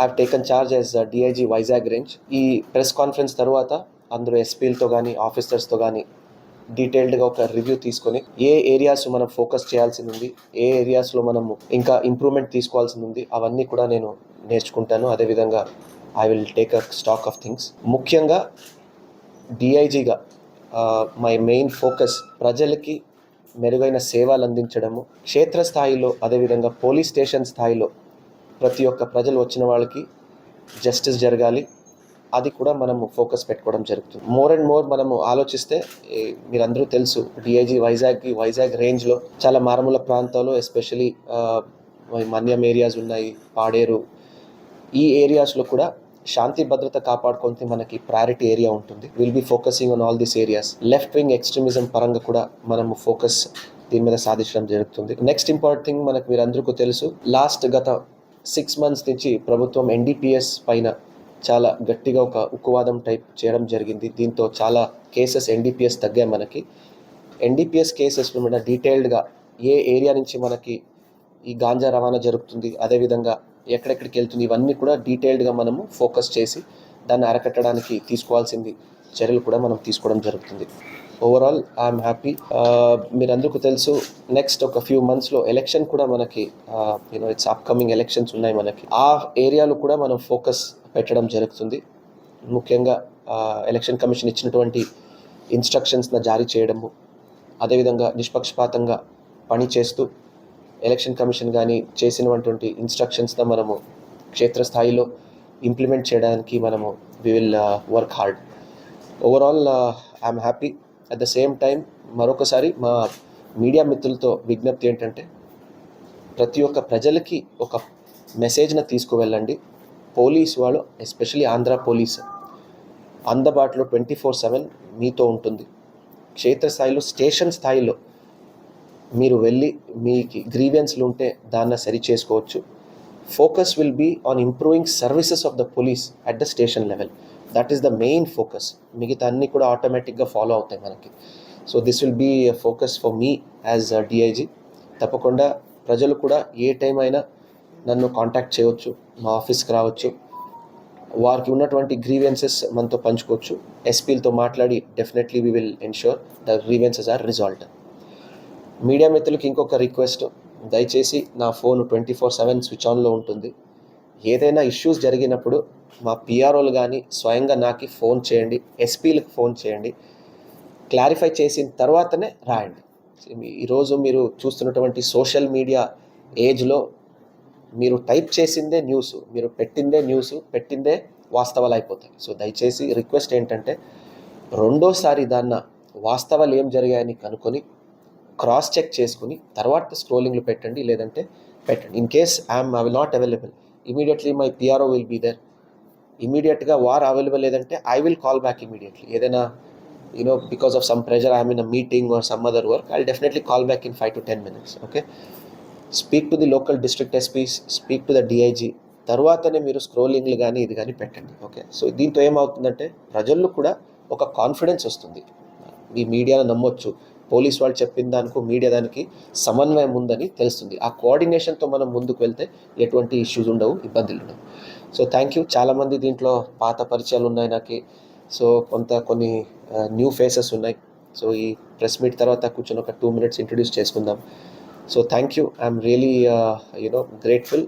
Have taken charge as DIG Vizag range ఈ press conference తర్వాత అందరూ ఎస్పీలతో కానీ ఆఫీసర్స్తో కానీ డీటెయిల్డ్గా ఒక రివ్యూ తీసుకొని ఏ ఏరియాస్ మనం ఫోకస్ చేయాల్సింది ఉంది ఏ ఏరియాస్లో మనము ఇంకా ఇంప్రూవ్మెంట్ తీసుకోవాల్సింది ఉంది అవన్నీ కూడా నేను నేర్చుకుంటాను. అదేవిధంగా I will take a stock of things ముఖ్యంగా డిఐజీగా మై మెయిన్ ఫోకస్ ప్రజలకి మెరుగైన సేవలు అందించడము క్షేత్రస్థాయిలో అదేవిధంగా పోలీస్ స్టేషన్ స్థాయిలో ప్రతి ఒక్క ప్రజలు వచ్చిన వాళ్ళకి జస్టిస్ జరగాలి. అది కూడా మనము ఫోకస్ పెట్టుకోవడం జరుగుతుంది. మోర్ అండ్ మోర్ మనము ఆలోచిస్తే మీరందరూ తెలుసు డిఐజీ వైజాగ్కి వైజాగ్ రేంజ్లో చాలా మారుమూల ప్రాంతాలు ఎస్పెషలీ మన్యం ఏరియాస్ ఉన్నాయి పాడేరు ఈ ఏరియాస్లో కూడా శాంతి భద్రత కాపాడుకుంటే మనకి ప్రయారిటీ ఏరియా ఉంటుంది. Will be focusing on all this areas left wing extremism పరంగా కూడా మనము ఫోకస్ దీని మీద సాధించడం జరుగుతుంది. నెక్స్ట్ ఇంపార్టెంట్ థింగ్ మనకు మీరందరికీ తెలుసు లాస్ట్ గత సిక్స్ మంత్స్ నుంచి ప్రభుత్వం ఎన్డీపీఎస్ పైన చాలా గట్టిగా ఒక ఉక్కువాదం టైప్ చేయడం జరిగింది. దీంతో చాలా కేసెస్ ఎన్డీపీఎస్ తగ్గాయి మనకి. ఎన్డీపీఎస్ కేసెస్ మీద డీటెయిల్డ్గా ఏ ఏరియా నుంచి మనకి ఈ గాంజా రవాణా జరుగుతుంది అదేవిధంగా ఎక్కడెక్కడికి వెళ్తుంది ఇవన్నీ కూడా డీటెయిల్డ్గా మనము ఫోకస్ చేసి దాన్ని అరకట్టడానికి తీసుకోవాల్సింది చర్యలు కూడా మనం తీసుకోవడం జరుగుతుంది. ఓవరాల్ ఐఎమ్ హ్యాపీ మీరందరికీ తెలుసు నెక్స్ట్ ఒక ఫ్యూ మంత్స్లో ఎలక్షన్ కూడా మనకి యూనో ఇట్స్ అప్కమింగ్ ఎలక్షన్స్ ఉన్నాయి మనకి. ఆ ఏరియాలో కూడా మనం ఫోకస్ పెట్టడం జరుగుతుంది. ముఖ్యంగా uh, ఎలక్షన్ కమిషన్ ఇచ్చినటువంటి ఇన్స్ట్రక్షన్స్ని జారీ చేయడము అదేవిధంగా నిష్పక్షపాతంగా పని చేస్తూ ఎలక్షన్ కమిషన్ కానీ చేసినటువంటి ఇన్స్ట్రక్షన్స్ని మనము క్షేత్రస్థాయిలో ఇంప్లిమెంట్ చేయడానికి మనము we will work hard overall I'm happy at the same time మరొకసారి మా మీడియా మిత్రులతో విజ్ఞప్తి ఏంటంటే ప్రతి ఒక్క ప్రజలకి ఒక మెసేజ్ని తీసుకువెళ్ళండి. పోలీస్ వాళ్ళు ఎస్పెషలీ ఆంధ్ర పోలీస్ అందుబాటులో ట్వంటీ ఫోర్ సెవెన్ మీతో ఉంటుంది. క్షేత్రస్థాయిలో స్టేషన్ స్థాయిలో మీరు వెళ్ళి మీకు గ్రీవెన్స్లు ఉంటే దాన్ని సరి చేసుకోవచ్చు. Focus will be on improving services of the police at the station level. That is the main focus మిగతా అన్నీ కూడా ఆటోమేటిక్గా ఫాలో అవుతాయి మనకి. So this will be focus for me as DIG తప్పకుండా ప్రజలు కూడా ఏ టైం అయినా నన్ను కాంటాక్ట్ చేయవచ్చు మా ఆఫీస్కి రావచ్చు. వారికి ఉన్నటువంటి గ్రీవెన్సెస్ మనతో పంచుకోవచ్చు. ఎస్పీలతో మాట్లాడి definitely we will ensure the grievances are resolved media మిత్రులకి ఇంకొక రిక్వెస్ట్ దయచేసి నా phone twenty four seven switch ఆన్లో ఉంటుంది. ఏదైనా ఇష్యూస్ జరిగినప్పుడు మా పిఆర్ఓలు కానీ స్వయంగా నాకు ఫోన్ చేయండి ఎస్పీలకు ఫోన్ చేయండి క్లారిఫై చేసిన తర్వాతనే రాయండి. ఈరోజు మీరు చూస్తున్నటువంటి సోషల్ మీడియా ఏజ్లో మీరు టైప్ చేసిందే న్యూస్ మీరు పెట్టిందే న్యూస్ పెట్టిందే వాస్తవాలు అయిపోతాయి సో దయచేసి రిక్వెస్ట్ ఏంటంటే రెండోసారి దాన్న వాస్తవాలు ఏం జరిగాయని కనుక్కొని క్రాస్ చెక్ చేసుకుని తర్వాత స్క్రోలింగ్లు పెట్టండి లేదంటే పెట్టండి. In case I'm I will not available immediately my PRO will be there ఇమీడియట్గా వార్ అవైలబుల్ లేదంటే I will call back immediately ఏదైనా you know because of some pressure I'm in a meeting or some other work I definitely call back in five to ten minutes okay speak to the local district SPs speak to the DIG తర్వాతనే మీరు స్క్రోలింగ్లు కానీ ఇది కానీ పెట్టండి okay so దీంతో ఏమవుతుందంటే ప్రజల్లో కూడా ఒక కాన్ఫిడెన్స్ వస్తుంది. మీ మీడియాను నమ్మొచ్చు. పోలీస్ వాళ్ళు చెప్పిన దానికి మీడియా దానికి సమన్వయం ఉందని తెలుస్తుంది. ఆ కోఆర్డినేషన్తో మనం ముందుకు వెళ్తే ఎటువంటి ఇష్యూస్ ఉండవు ఇబ్బందులు ఉండవు. సో థ్యాంక్ యూ చాలామంది దీంట్లో పాత పరిచయాలు ఉన్నాయి నాకు. సో కొంత కొన్ని న్యూ ఫేసెస్ ఉన్నాయి. సో ఈ ప్రెస్ మీట్ తర్వాత కూర్చొని ఒక టూ మినిట్స్ ఇంట్రడ్యూస్ చేసుకుందాం. So thank you I'm really you know grateful